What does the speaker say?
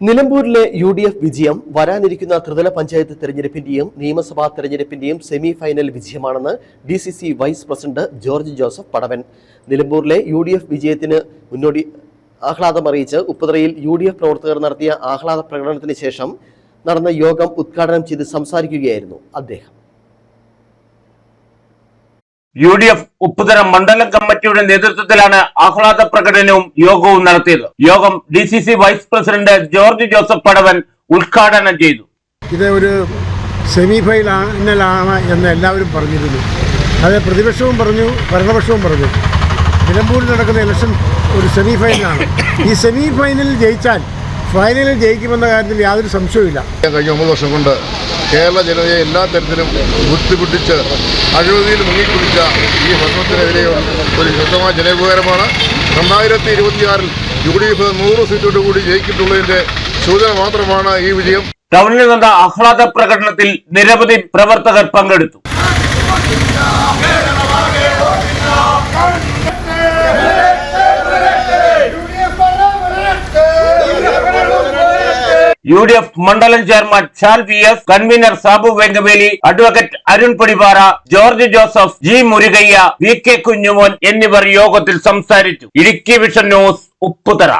നിലമ്പൂരിലെ U D F വിജയം വരാനിരിക്കുന്ന ത്രിതല പഞ്ചായത്ത് തെരഞ്ഞെടുപ്പിന്റെയും നിയമസഭാ തെരഞ്ഞെടുപ്പിന്റെയും semi final വിജയമാണെന്ന് D C C vice president George Joseph Padavan. നിലമ്പൂരിലെ യു ഡി എഫ് വിജയത്തിന് മുന്നോടി ആഹ്ലാദം അറിയിച്ച് ഉപ്പുതറയിൽ യു ഡി എഫ് പ്രവർത്തകർ നടത്തിയ ആഹ്ലാദ പ്രകടനത്തിന് ശേഷം നടന്ന യോഗം ഉദ്ഘാടനം ചെയ്ത് സംസാരിക്കുകയായിരുന്നു അദ്ദേഹം. യു ഡി എഫ് ഉപ്പുതര മണ്ഡലം കമ്മിറ്റിയുടെ നേതൃത്വത്തിലാണ് ആഹ്ലാദ പ്രകടനവും യോഗവും നടത്തിയത്. യോഗം D C C vice president George Joseph Padavan ഉദ്ഘാടനം ചെയ്തു. ഇത് ഒരു സെമി ഫൈനലാണ് എന്ന് എല്ലാവരും പറഞ്ഞിരുന്നു. അത് പ്രതിപക്ഷവും പറഞ്ഞു ഭരണപക്ഷവും പറഞ്ഞു. നിലമ്പൂരിൽ നടക്കുന്ന ഇലക്ഷൻ ഒരു സെമി ഫൈനലാണ് ഈ സെമി ഫൈനലിൽ ജയിച്ചാൽ ഫൈനലിൽ ജയിക്കുമെന്ന കാര്യത്തിൽ യാതൊരു സംശയവുമില്ല. കഴിഞ്ഞ ഒമ്പത് വർഷം കൊണ്ട് കേരള ജനതയെ എല്ലാ തരത്തിലും ബുദ്ധിമുട്ടിച്ച് അഴിമതിയിൽ മുങ്ങിക്കുടിച്ച ഈ ഭരണത്തിനെതിരെ ഒരു ശക്തമായ ജനവികാരമാണ്. രണ്ടായിരത്തി ഇരുപത്തിയാറിൽ യു ഡി എഫ് നൂറ് സീറ്റോട് കൂടി ജയിച്ചിട്ടുള്ളതിന്റെ സൂചന മാത്രമാണ് ഈ വിജയം. ടൗണിൽ നടന്ന ആഹ്ലാദ പ്രകടനത്തിൽ നിരവധി പ്രവർത്തകർ പങ്കെടുത്തു. യു ഡി എഫ് മണ്ഡലം chairman Shal V S convener Sabu Vengaveli advocate Arun Podipara George Joseph G Murukayya V K Kunjumon എന്നിവർ യോഗത്തിൽ സംസാരിച്ചു. Idukki vision news Upputhara.